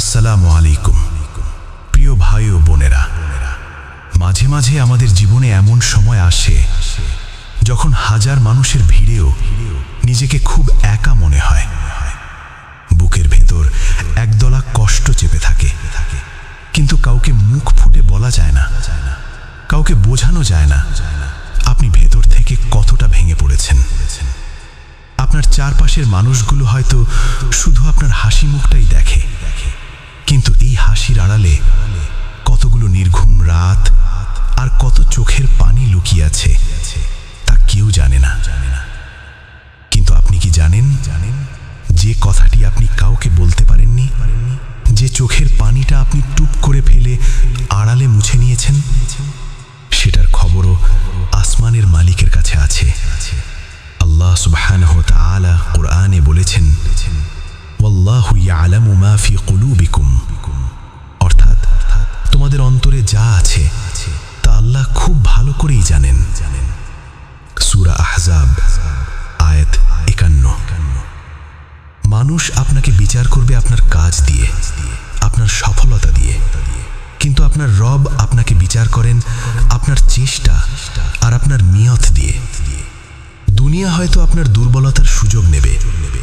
আসসালামু আলাইকুম। প্রিয় ভাই ও বোনেরা, মাঝে মাঝে আমাদের জীবনে এমন সময় আসে যখন হাজার মানুষের ভিড়েও নিজেকে খুব একা মনে হয়। বুকের ভেতর একদলা কষ্ট চেপে থাকে। কিন্তু কাউকে মুখ ফুটে বলা যায় না, কাউকে বোঝানো যায় না আপনি ভেতর থেকে কতটা ভেঙে পড়েছেন। আপনার চারপাশের মানুষগুলো হয়তো শুধু আপনার হাসি মুখটাই এই হাসির কতগুলো নির্ঘুম রাত আর কত চোখের পানি লুকিয়ে আছে, তা কেউ জানে না। কিন্তু আপনি কি জানেন? জানেন যে কথাটি আপনি কাউকে বলতে পারেননি, যে চোখের পানিটা আপনি টুপ করে ফেলে আড়ালে মুছে নিয়েছেন, সেটার খবরও আসমানের মালিকের কাছে আছে। আল্লাহ তাআলা কোরআনে বলেছেন, ওয়াল্লাহু ইয়ালামু মা ফি যা আছে, তা আল্লাহ খুব ভালো করেই জানেন। সূরা আহজাব, আয়াত একান্ন। মানুষ আপনাকে বিচার করবে আপনার কাজ দিয়ে, আপনার সফলতা দিয়ে। কিন্তু আপনার রব আপনাকে বিচার করেন আপনার চেষ্টা আর আপনার নিয়ত দিয়ে। দুনিয়া হয়তো আপনার দুর্বলতার সুযোগ নেবে। নেবে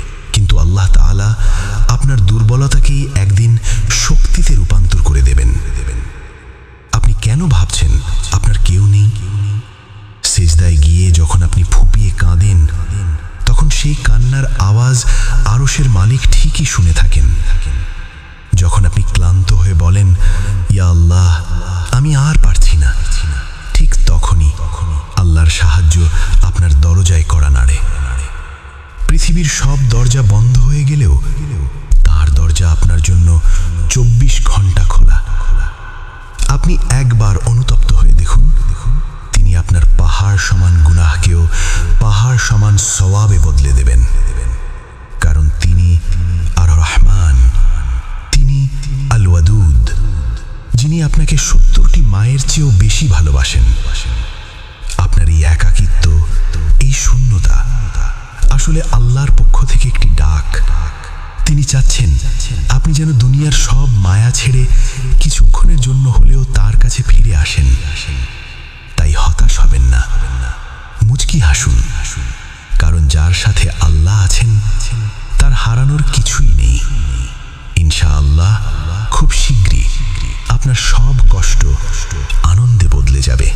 সেই কান্নার আওয়াজ আরশের মালিক ঠিকই শুনে থাকেন। যখন আপনি ক্লান্ত হয়ে বলেন, ইয়া আল্লাহ, আমি আর পারছি না। ঠিক তখনই আল্লাহর সাহায্য আপনার দরজায় করা নাড়ে। পৃথিবীর সব দরজা বন্ধ হয়ে গেলেও তার দরজা আপনার জন্য চব্বিশ ঘণ্টা খোলা। আপনি একবার অনুতপ্ত হয়ে দেখুন, তিনি আপনার পাহাড় সমান গুনাহকেও সমান সওয়াবে বদলে দেবেন। কারণ তিনি আর রহমান তিনি আল ওয়াদুদ যিনি আপনাকে সত্তরটি মায়ের চেয়েও বেশি ভালোবাসেন। আপনার এই একাকিত্ব, এই শূন্যতা আসলে আল্লাহর পক্ষ থেকে একটি ডাক। তিনি চাচ্ছেন আপনি যেন দুনিয়ার সব মায়া ছেড়ে কিছুক্ষণের জন্য হলেও তার কাছে ফিরে আসেন। তাই হতাশ হবেন না। মুচকি হাসুন। কারণ যার সাথে আল্লাহ আছেন, তার হারানোর কিছুই নেই। ইনশাআল্লাহ খুব শীঘ্রই আপনার সব কষ্ট আনন্দে বদলে যাবে।